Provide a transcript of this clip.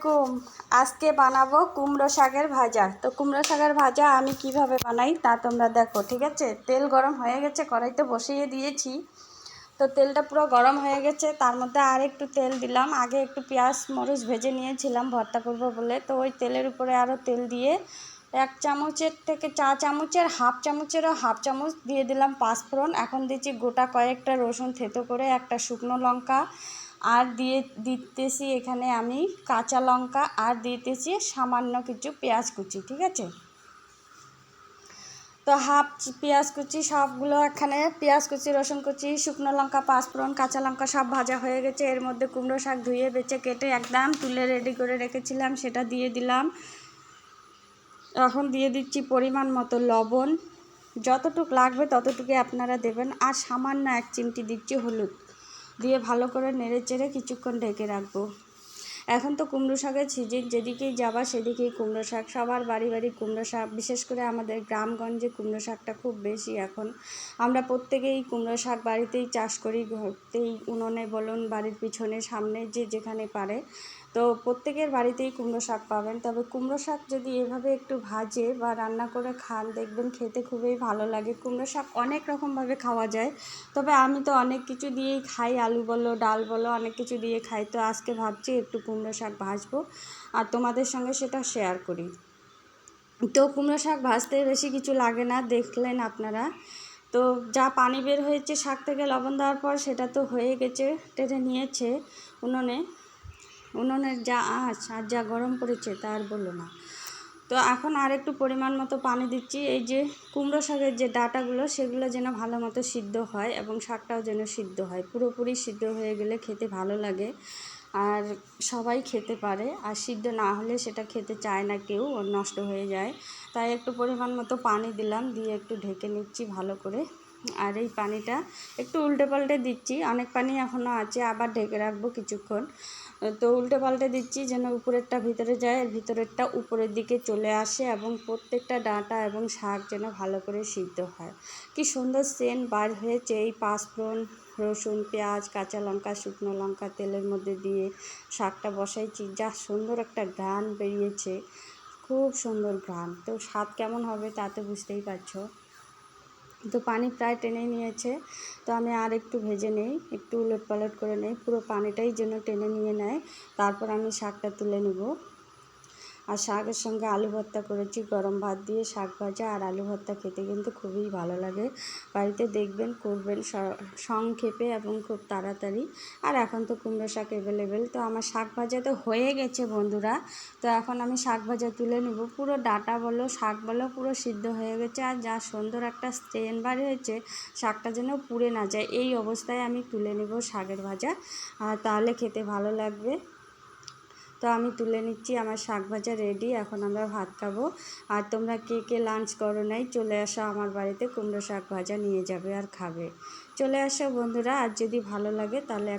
আলাইকুম আজকে বানাবো কুমড়ো শাকের ভাজা। তো কুমড়ো শাকের ভাজা আমি কীভাবে বানাই তা তোমরা দেখো, ঠিক আছে? তেল গরম হয়ে গেছে, কড়াইতে বসিয়ে দিয়েছি। তো তেলটা পুরো গরম হয়ে গেছে, তার মধ্যে আর একটু তেল দিলাম। আগে একটু পেঁয়াজ, মরিচ ভেজে নিয়েছিলাম, ভর্তা করব বলে। তো ওই তেলের উপরে আরও তেল দিয়ে এক চামচের থেকে চা চামচের, হাফ চামচেরও হাফ চামচ দিয়ে দিলাম পাঁচফোড়ন। এখন দিচ্ছি গোটা কয়েকটা রসুন থেতো করে, একটা শুকনো লঙ্কা আর দিয়ে দিতেছি এখানে আমি কাঁচা লঙ্কা, আর দিতেছি সামান্য কিছু পেঁয়াজ কুচি, ঠিক আছে? তো হাফ পেঁয়াজ কুচি সবগুলো এখানে, পেঁয়াজ কুচি, রসুন কুচি, শুকনো লঙ্কা, পাঁচফোড়ন, কাঁচা লঙ্কা সব ভাজা হয়ে গেছে। এর মধ্যে কুমড়ো শাক ধুয়ে বেছে কেটে একদম তুলে রেডি করে রেখেছিলাম, সেটা দিয়ে দিলাম। এখন দিয়ে দিচ্ছি পরিমাণ মতো লবণ। যতটুক লাগবে ততটুকুই আপনারা দেবেন। আর সামান্য এক চিমটি দিচ্ছি হলুদ। দিয়ে ভালো করে নেড়ে চেড়ে কিছুক্ষণ ঢেকে রাখব। এখন তো কুমড়ো শাকের সিজন যেদিকেই যাবা সেদিকেই কুমড়ো শাক। সবার বাড়ি বাড়ি কুমড়ো শাক, বিশেষ করে আমাদের গ্রামগঞ্জে কুমড়ো শাকটা খুব বেশি এখন। আমরা প্রত্যেকেই কুমড়ো শাক বাড়িতেই চাষ করি, ঘরতেই উনুনে বলুন, বাড়ির পিছনে, সামনে, যে যেখানে পারে। তো প্রত্যেকের বাড়িতেই কুমড়ো শাক পাবেন। তবে কুমড়ো শাক যদি এভাবে একটু ভাজে বা রান্না করে খান, দেখবেন খেতে খুবই ভালো লাগে। কুমড়ো শাক অনেক রকমভাবে খাওয়া যায়। তবে আমি তো অনেক কিছু দিয়েই খাই, আলু বলো, ডাল বলো, অনেক কিছু দিয়ে খাই। তো আজকে ভাবছি একটু কুমড়ো শাক ভাজবো আর তোমাদের সঙ্গে সেটা শেয়ার করি। তো কুমড়ো শাক ভাজতে বেশি কিছু লাগে না, দেখলেন আপনারা। তো যা পানি বের হয়েছে, শাক থেকে লবণ দেওয়ার পর সেটা তো হয়ে গেছে, টেনে নিয়েছে উনুনে। উনুনের যা আঁচ আর যা গরম পড়েছে তা আর বলল না। তো এখন আর একটু পরিমাণ মতো পানি দিচ্ছি। এই যে কুমড়ো শাকের যে ডাটাগুলো, সেগুলো যেন ভালো মতো সিদ্ধ হয় এবং শাকটাও যেন সিদ্ধ হয়। পুরোপুরি সিদ্ধ হয়ে গেলে খেতে ভালো লাগে আর সবাই খেতে পারে। আর সিদ্ধ না হলে সেটা খেতে চায় না কেউ, নষ্ট হয়ে যায়। তাই একটু পরিমাণ মতো পানি দিলাম, দিয়ে একটু ঢেকে নিচ্ছি ভালো করে। আর এই পানিটা একটু উল্টে পাল্টে দিচ্ছি। অনেক পানি এখনও আছে, আবার ঢেকে রাখব কিছুক্ষণ। তো উল্টে পাল্টে দিচ্ছি যেন উপরেরটা ভিতরে যায় ভিতরেরটা উপরের দিকে চলে আসে এবং প্রত্যেকটা ডাঁটা এবং শাক যেন ভালো করে সিদ্ধ হয়। কি সুন্দর সেন্ট বার হয়েছে এই পাঁচফোড়ন, রসুন, পেঁয়াজ, কাঁচা লঙ্কা, শুকনো লঙ্কা তেলের মধ্যে দিয়ে শাকটা বসাইছি। যা সুন্দর একটা ঘ্রাণ বেরিয়েছে, খুব সুন্দর ঘ্রাণ। তো স্বাদ কেমন হবে তাতে বুঝতেই পারছ। তো পানি প্রায় টেনে নিয়েছে। তো আমি আর একটু ভেজে নেই, একটু উলট পালট করে নেই। পুরো পানিটাই যেন টেনে নিয়ে নেয়। তারপর আমি শাকটা তুলে নেব। আর শাকের সঙ্গে আলু ভর্তা করেছি, গরম ভাত দিয়ে শাক ভাজা আর আলু ভর্তা খেতে কিন্তু খুবই ভালো লাগে। বাড়িতে দেখবেন, করবেন সংক্ষেপে এবং খুব তাড়াতাড়ি। আর এখন তো কুমড়ো শাক অ্যাভেলেবেল তো আমার শাক ভাজা তো হয়ে গেছে বন্ধুরা। তো এখন আমি শাক ভাজা তুলে নেব। পুরো ডাটা বলো, শাক বলো, পুরো সিদ্ধ হয়ে গেছে। আর যা সুন্দর একটা স্টেন বার হয়েছে, শাকটা যেন পুড়ে না যায়, এই অবস্থায় আমি তুলে নেব শাকের ভাজা। আর তাহলে খেতে ভালো লাগবে। তো আমি তুলে নিচ্ছি, আমার শাক ভাজা রেডি এখন আমরা ভাত খাব। আর তোমরা কে কে লাঞ্চ করো নাই, চলে আসো আমার বাড়িতে, কুমড়ো শাক ভাজা নিয়ে যাবে আর খাবে। চলে আসো বন্ধুরা, আর যদি ভালো লাগে তাহলে